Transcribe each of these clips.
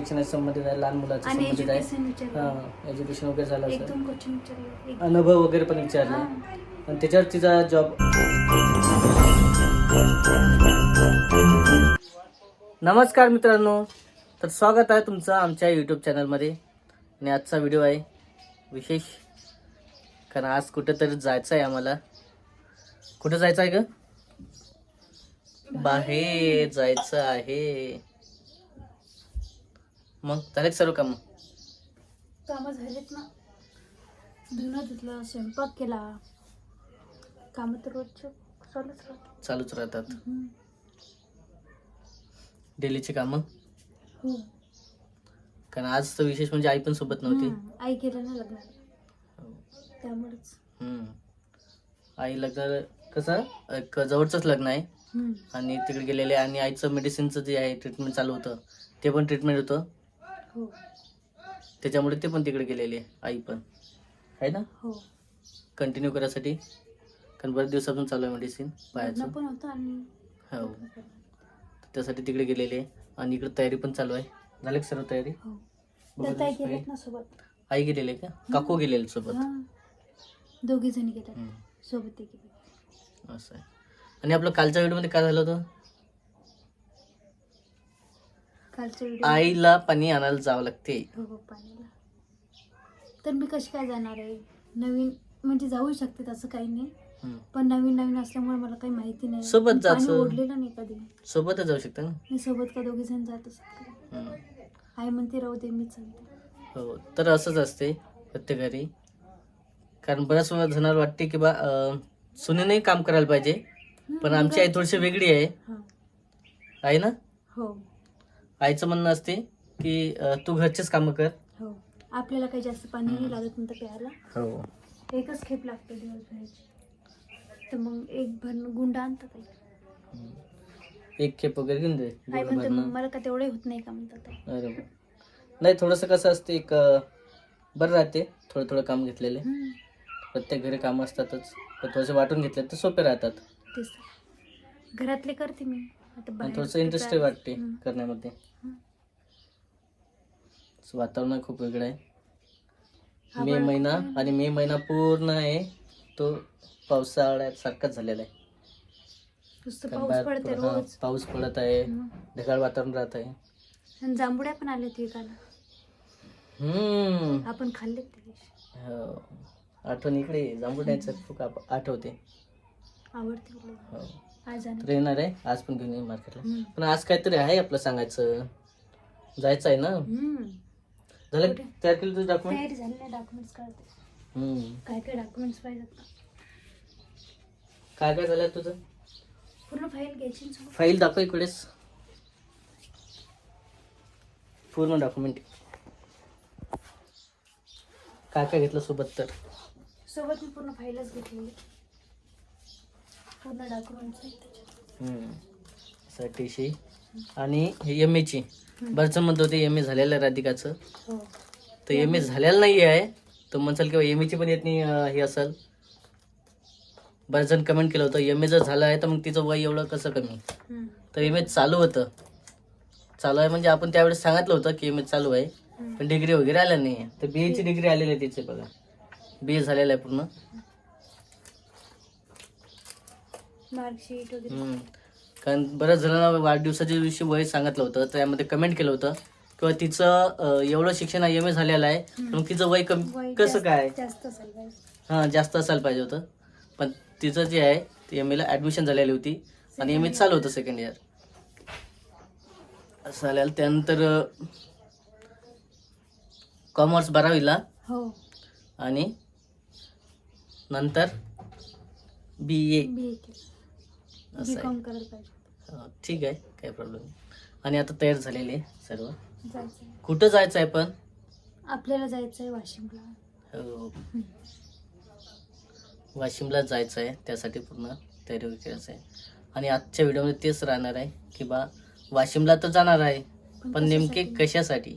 शिक्षणाशी संबंधित आहे लहान मुलाच्या आणि संबंधित आहे. विचारलं. हा एज्युकेशन वगैरे झालं एक असं. दोन क्वेश्चन विचारले. एक- अनुभव वगैरे पण विचारले. हा. आणि त्याच्यावर तिचा जॉब नमस्कार मित्रांनो. तर स्वागत आहे तुमचं आमच्या यूट्यूब चॅनलमध्ये आणि आजचा व्हिडिओ आहे विशेष. कारण आज कुठेतरी जायचं आहे आम्हाला. कुठं जायचं आहे ग? बाहेर जायचं आहे. मग झाले का सर्व काम? कामं झालेत ना. धुणं धुतलं स्वयंपाक केला. कामं तर रोजच्या चालूच राहतात. चालूच राहतात. हम्म. डेलीची कामं? हो. कारण आज तर विशेष म्हणजे आई पण सोबत नव्हती. हम्म. आई गेल्या ना लग्नाला. त्यामुळेच. हम्म. आई लग्न कसं? एक जवळचंच लग्न आहे. हम्म. आणि तिकडे गेलेले आणि आईचं मेडिसिनचं जे आहे ट्रीटमेंट चालू होतं ते पण ट्रीटमेंट होतं. हो. त्याच्यामुळे ते पण तिकडे गेलेले आई पण. आहे ना? हो. कंटिन्यू करायसाठी? कारण बरेच दिवसापासून चालू आहे मेडिसिन लग्न पायाचं पण होतं आणि हो. त्यासाठी तिकडे गेलेले आणि इकडे तयारी पण चालू आहे. झाली का सर्व तयारी? हो. बघा दत्ताई दिसतोय. गेलेत ना सोबत. आई गेलेले का? काकू गेलेले सोबत? हा. दोघी जणी हम्म. सोबत ते गेले असं आहे. आणि आपलं कालच्या व्हिडिओमध्ये काय झालं होतं? आईला पाणी आणायला जावं लागते. हो हो तर मी कशी काय जाणार आहे? नवीन म्हणजे जाऊ शकते तसं काही नाही. हम्म. पण नवीन नवीन असल्यामुळे मला काही माहिती नाही. सोबत मी पाणी जायचं. ओढलेलं नाही कधी. सोबतच जाऊ शकता ना? मी सोबत का दोघे जण जात असत हम्म. आई म्हणते राहू दे मी चालते. हो तर असंच असते प्रत्येक घरी. कारण बऱ्याच वेळा जणांना वाटते की बा अं, सुनेनंही काम करायला पाहिजे. पण आमची आई थोडीशी वेगळी आहे. हा. आहे ना? हो. आईचं म्हणणं असते की अं, तू घरचेच कामं कर. हो. आपल्याला काही जास्त पाणी नाही लागत नंतर प्यायला. हो. एकच खेप लागते दिवसभराची. तर मग एक भर गुंड आणतात आई. एक खेप वगैरे घेऊन दे आई गोड म्हणते मग. मला का तेवढे होत नाही का? म्हणतात आई. अरे वा. नाही थोडंसं कसं असते एक अं, बरं राहते थोडं थोडं काम घेतलेले. हम्म. प्रत्येक घरी कामं असतातच. पण थोडेसे वाटून घेतले तर सोपे राहतात. तेच तर. घरातले करते मी. थोडंसं इंटरेस्ट वाटते. करण्यामध्ये. वातावरण खूप वेगळं आहे मे. महिना आणि मे महिना पूर्ण आहे तो पावसाळ्यात सारखाच झालेला आहे पाऊस पडते आहे. ढगाळ वातावरण राहत आहे जांभुड्या पण आल्या विकायला हम्म आपण दिवशी हो. आठवण इकडे जांभुण्याचं खूप आठवते आवडते. हो. आज आणि तर येणार आहे. आज पण घेऊन ये मार्केटला. पण आज काहीतरी आहे आपलं सांगायचं. जायचं आहे ना? हम्म. झालं कुठे? तयार केलं तुझं डॉक्युमेंट तयारी झाली नाही डॉक्युमेंट्स काढते हम्म. काय काय डॉक्युमेंट्स पाहिजेत ना काय काय झालं तुझं? पूर्ण फाईल घ्यायची ना सोबत. फाईल दाखव इकडेच. पूर्ण डॉक्युमेंट काय काय घेतलं सोबत तर? सोबत मी पूर्ण फाईलच घेतलेली. पूर्ण डॉक्युमेंट्स आहेत त्याच्यात. टी सी आणि एम एची बरंच म्हणत होते एम ए झालेलं आहे राधिकाचं. हो. तर एम ए झालेलं नाही आहे. तर म्हणसाल किंवा एम एची पण येत नाही अं, हे असेल. बरेच जण कमेंट केलं होतं एम ए जर झालं आहे तर मग तिचं वय एवढं कसं कमी? हम्म. तर एम ए चालू होतं. चालू आहे म्हणजे आपण त्यावेळेस सांगितलं होतं की एम ए चालू आहे. हम्म. पण डिग्री वगैरे आल्या नाही आहे तर बी एची डिग्री आलेली आहे तिचे बघा. बी ए झालेलं आहे पूर्ण. मार्कशीट वगैरे. हम्म. कारण बऱ्याच जणांना वाढदिवसाच्या दिवशी वय सांगितलं होतं त्यामध्ये कमेंट केलं होतं किंवा तिचं अं, एवढं शिक्षण एम ए झालेलं आहे. मग तिचं वय वय कमी कसं जास्त- काय? जास्त असेल पाहिजे. हां जास्त असायला पाहिजे होतं. पण तिचं जे आहे ते एम एला ॲडमिशन झालेली होती आणि एम ए चालू होतं सेकंड इयर असं झालेलं त्यानंतर कॉमर्स बारावीला हो. आणि नंतर बी ए बी ए केलं. बी असं आहे. कॉम करायला पाहिजे. हा, ठीक आहे काही प्रॉब्लेम आणि आता तयार झालेले आहे सर्व. कुठं जायचं आहे पण? आपल्याला जायचं आहे वाशिमला. हो. वाशिमला जायचं आहे त्यासाठी पूर्ण तयारी वगैरे करायचं आहे आणि आजच्या व्हिडिओमध्ये तेच राहणार आहे की बा वाशिमला तर जाणार आहे पण नेमके कशासाठी? कशासाठी?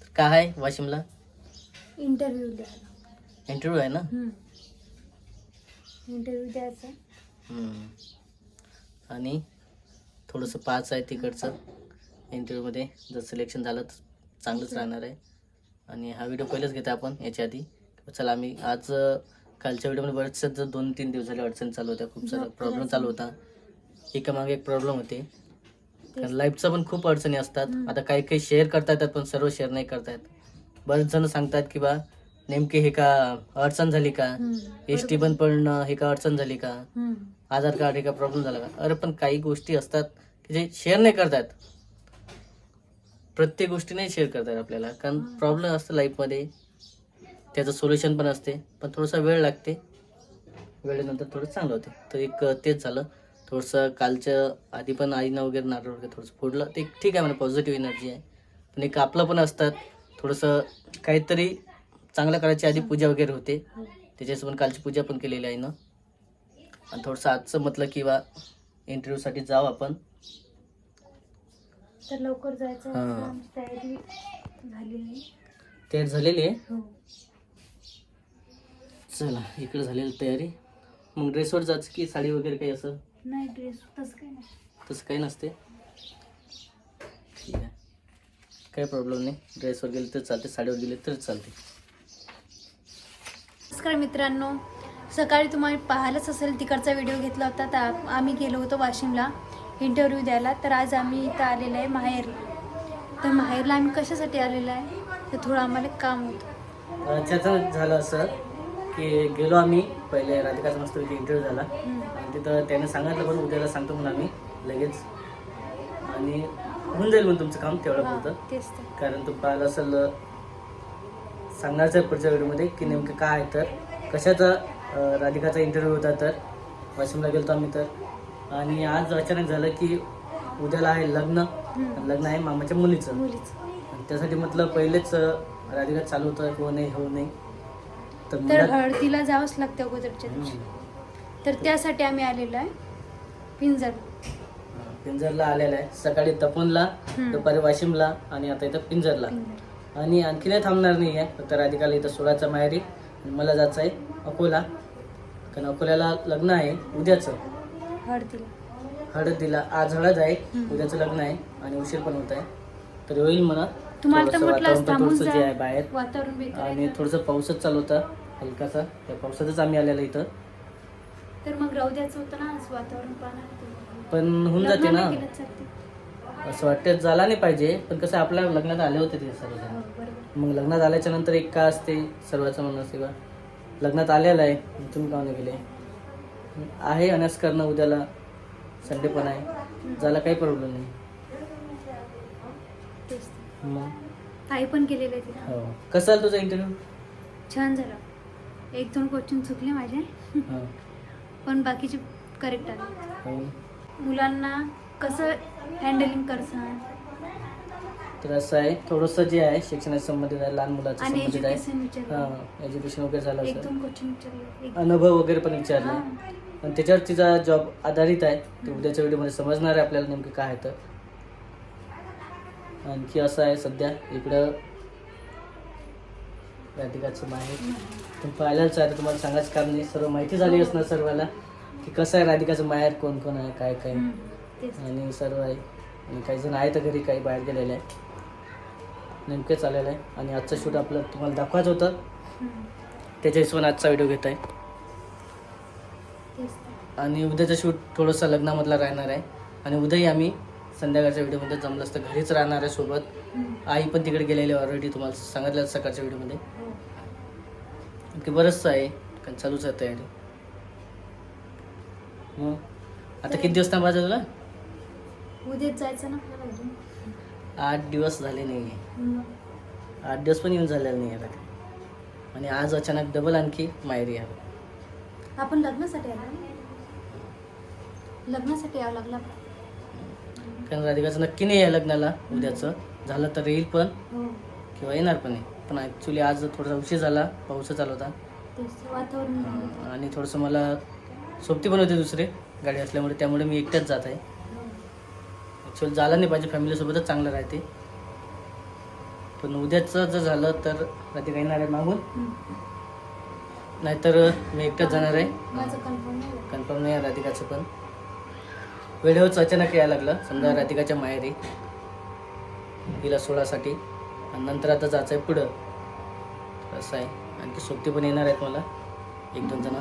तर काय आहे वाशिमला? इंटरव्ह्यू द्यायला. इंटरव्ह्यू आहे ना? इंटरव्ह्यू द्यायचा हम्म. आणि थोडंसं पाच आहे तिकडचं. इंटरव्ह्यूमध्ये जर सिलेक्शन झालं तर चांगलंच राहणार आहे. आणि हा व्हिडिओ पहिलेच घेतो आपण याच्या आधी. चला आम्ही आज कालच्या व्हिडिओमध्ये बरेचसे जर दोन तीन दिवस झाले अडचणी चालू होत्या खूप सारा प्रॉब्लेम चालू होता. एकामागे एक प्रॉब्लेम होते. कारण लाईफचा पण खूप अडचणी असतात. आता काही काही शेअर करता येतात पण सर्व शेअर नाही करता येत. बरेच जण सांगतात की बा नेमके हे का अडचण झाली का. एस टी पण पण हे का अडचण झाली का. आधार कार्ड हे का प्रॉब्लेम झाला का? अरे पण काही गोष्टी असतात की जे शेअर नाही करतात. प्रत्येक गोष्टी नाही शेअर करतात आपल्याला. कारण. प्रॉब्लेम असतं लाईफमध्ये त्याचं सोल्युशन पण असते. पण थोडासा वेळ लागते. वेळेनंतर थोडं चांगलं होते. तर एक तेच झालं. थोडंसं कालच्या आधी पण आईनं वगैरे नारळ वगैरे थोडंसं फोडलं. ते ठीक आहे मला पॉझिटिव्ह एनर्जी आहे. पण एक आपलं पण असतात. थोडंसं काहीतरी चांगलं करायची आधी पूजा वगैरे होते. त्याच्यासोबत कालची पूजा पण केलेली आहे ना. आणि थोडंसं आजचं म्हटलं की बा इंटरव्ह्यूसाठी जाऊ आपण. तर लवकर जायचं हा. आमची तयारी झालेली आहे. तयार झालेली आहे? हो. चला इकडे झालेली तयारी. मग ड्रेसवर जायचं की साडी वगैरे काही असं? नाही ड्रेस तसं काही नाही. तसं काही नसते? ठीक आहे. काही प्रॉब्लेम नाही. ड्रेसवर गेले तर चालते साडीवर गेले तर चालते. नमस्कार मित्रांनो. सकाळी तुम्हाला पाहायलाच असेल तिकडचा व्हिडिओ घेतला होता. तर आम्ही गेलो होतो वाशिमला इंटरव्ह्यू द्यायला. तर आज आम्ही इथं आलेलो आहे माहेरला तर माहेरला आम्ही कशासाठी आलेलो आहे? तर थोडं आम्हाला काम होतं. त्याचं झालं असं की गेलो आम्ही. पहिले राधिकाचा मस्त इंटरव्ह्यू झाला. आणि तिथं त्याने सांगितलं पण उद्याला सांगतो म्हणून आम्ही लगेच. आणि होऊन जाईल म्हणून तुमचं काम तेवढं हा, तर. कारण तू पाहिलं सांगणारच आहे पुढच्या व्हिडिओमध्ये की नेमकं काय आहे तर. कशाचा राधिकाचा इंटरव्ह्यू होता तर. वाशिमला गेलो आम्ही तर. आणि आज अचानक झालं की उद्याला आहे लग्न. लग्न आहे मामाच्या मुलीचं. त्यासाठी म्हटलं पहिलेच राधिका चालू होतं हो नाही हो नाही तर हळदीला जावंच लागतं अगोदरच्या दिवशी. तर त्यासाठी आम्ही आलेलो आहे. पिंजर. पिंजरला आलेला आहे. सकाळी तपोनला. दुपारी वाशिमला आणि आता इथं पिंजरला. पिंजर आणि आणखी नाही थांबणार नाही आहे. फक्त राधिकाला इथं सोळाचा माहेरी मला जायचं आहे अकोला. कारण अकोल्याला लग्न आहे. उद्याचं. हळदीला. हळदीला आज हळद आहे हम्म. उद्याचं लग्न आहे आणि उशीर पण होत आहे. तर होईल म्हणा. तुम्हाला तर थोडंसं म्हटलं वातावरण पण थांबून थोडंसं जे आहे बाहेर. वातावरण बेकार आहे आणि तर. थोडंसं पाऊसच चालू होता हलकासा. त्या पावसातच आम्ही आलेलो इथं. तर मग राहू द्यायचं होतं ना आज वातावरण पाहणार होतं. पण होऊन जाते ना. नाही केलं चालते. असं वाटतं झाला नाही पाहिजे पण कसं आपल्या लग्नात आले होते ते सर्व बरोबर मग लग्नात आल्याच्यानंतर एक का असते सर्वांचं म्हणणं असते बा लग्नात आलेलं आहे तुम्ही का नाही गेले? आहे अनास करणं उद्याला संडे पण आहे. झाला काही प्रॉब्लेम नाही. मग? ताई पण केलेलं आहे तिला हो. कसं आलं तुझा इंटरव्ह्यू छान झालं. एक दोन क्वेश्चन चुकले माझे. पण बाकीचे करेक्ट आले. हो. मुलांना कसं हँडलिंग करसान. तर असं आहे थोडंसं जे आहे शिक्षणाच्या संबंधित आहे लहान मुलाच्या आणि संबंधित आहे. विचारलं. हां एज्युकेशन वगैरे झालं एक असं दोन क्वेश्चन विचारले. एक- अनुभव वगैरे पण विचारला. हां. आणि त्याच्यावर तिचा जॉब आधारित आहे. ते उद्याच्या व्हिडिओमध्ये समजणार आहे आपल्याला नेमकं काय आहे तर. आणखी असं आहे सध्या. इकडं राधिकाचं माहेर तुम्ही पाहिलंच आहे तर तुम्हाला सांगायचं कारण नाही. सर्व माहिती झाली असणार सर्वाला. की कसं आहे राधिकाचं माहेर कोण कोण आहे काय काय हम्म, आणि सर्व आहे. आणि काही जण आहे तर घरी काही बाहेर गेलेले आहे नेमकं चाललेलं आहे. आणि आजचं शूट आपलं तुम्हाला दाखवायचं होतं. त्याच्या हिशोबाने आजचा व्हिडिओ घेत आहे. आणि उद्याचं शूट थोडंसं लग्नामधला राहणार आहे. आणि उद्याही आम्ही संध्याकाळच्या व्हिडिओमध्ये जमलं असतं. घरीच राहणार आहे सोबत. आई पण तिकडे गेलेली ऑलरेडी तुम्हाला सांगितलं सकाळच्या व्हिडिओमध्ये. हो. की बरंचसं आहे. कारण चालूच आहे तयारी. मग? आता किती दिवस थांबायचं तुला? उद्याच जायचं ना आपल्याला. आठ दिवस झाले नाही आहे. आठ दिवस पण येऊन झालेले नाही आहे आणि आज अचानक डबल आणखी माहेरी आहे आपण लग्नासाठी आलो ना? लग्नासाठी यावं लागलं आपल्याला. कारण राधिकाचं नक्की नाही आहे लग्नाला उद्याचं झालं तर येईल पण हो किंवा येणार पण नाही पण ॲक्च्युली आज थोडासा उशीर झाला पाऊसच चालू होता तेच वातावरण. आणि थोडंसं मला सोबती पण होते दुसरे गाडी असल्यामुळे त्यामुळे मी एकट्याच जात आहे. ॲक्च्युअली झालं नाही पाहिजे. फॅमिलीसोबतच चांगलं राहते. पण उद्याचं जर झालं तर रात्री येणार आहे मागून. नाहीतर मी एकटाच जाणार आहे. माझं कन्फर्म नाही झालं. कन्फर्म नाही आहे राधिकाचं पण. वेळेवरच अचानक यायला लागलं. समजा राधिकाच्या माहेरी. हिला सोळासाठी आणि नंतर आता जायचं आहे पुढं. तर असं आहे. आणखी सोबती पण येणार आहेत मला. एक दोन जण.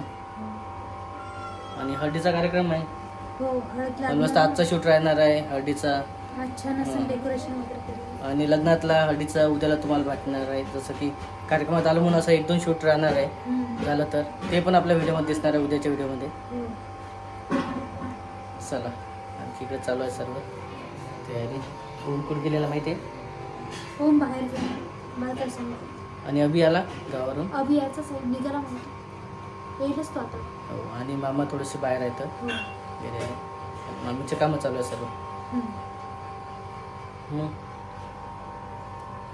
आणि हळदीचा कार्यक्रम आहे. हो हळद मस्त लागणार. आजचा शूट राहणार आहे हळदीचा. छान हं. डेकोरेशन वगैरे. आणि लग्नातला हळदीचा उद्याला तुम्हाला भेटणार आहे. जसं की कार्यक्रमात आलं म्हणून असं एक दोन शूट राहणार आहे. हं. झालं तर. ते पण आपल्या व्हिडिओमध्ये दिसणार आहे उद्याच्या व्हिडिओमध्ये. हो. चला. आणखी इकडे चालू आहे सर्व. तयारी ऊन कुठे गेलेला माहिती आहे ओम बाहेर गेला. मला तर सांग. आणि अभि आला गावावरून? अभि आहे निघाला म्हणतो येईलच तो आता. हो आणि मामा थोडेसे बाहेर आहेत. हो. गेले आहे मामीचे कामं चालू आहे सर्व. मग?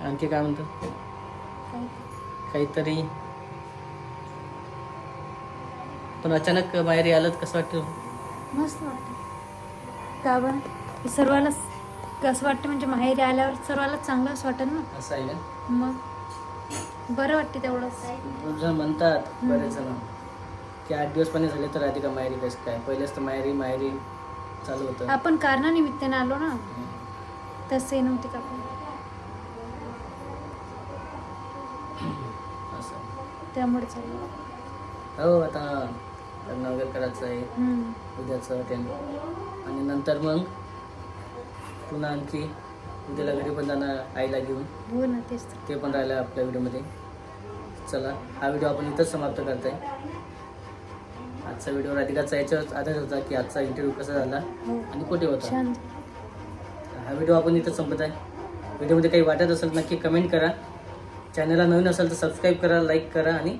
आणखी काय म्हणतो? काहीतरी. पण अचानक बाहेर आलं तर कसं वाटतं? मस्त वाटतं. का बरं? सर्वालाच कसं वाटतं? म्हणजे माहेरी आल्यावर सर्वालाच चांगलंच वाटेल ना? असं आहे मग? बरं वाटते तेवढंच. म्हणतात बरेच जण की आठ दिवस पण झाले तर आधी का माहेरी कसं काय? पहिलेच तर माहेरी माहेरी चालू होतं. आपण कारणानिमित्ताने आलो ना? तसे नव्हते का आपण? असं त्यामुळे चाललो हो आता लग्न वगैरे करायचं आहे. हम्म. उद्याचं ते आणि नंतर मग पुन्हा आणखी उद्याला घरी पण जाणार आईला घेऊन. हो ना तेच तर. ते पण राहिलं आपल्या व्हिडिओमध्ये. चला हा व्हिडिओ आपण इथंच समाप्त करत आहे आजचा व्हिडिओ राधिकाचा याच्यावर आधार होता? की आजचा इंटरव्ह्यू कसा झाला? हो. आणि कुठे होता? छान. हा व्हिडिओ आपण इथं संपत आहे. व्हिडिओमध्ये काही वाटत असेल नक्की कमेंट करा. चॅनलला नवीन असेल तर सबस्क्राईब करा लाईक करा आणि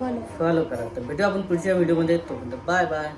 फॉलो फॉलो करा. तर भेटू आपण पुढच्या व्हिडिओमध्ये तोपर्यंत बाय बाय.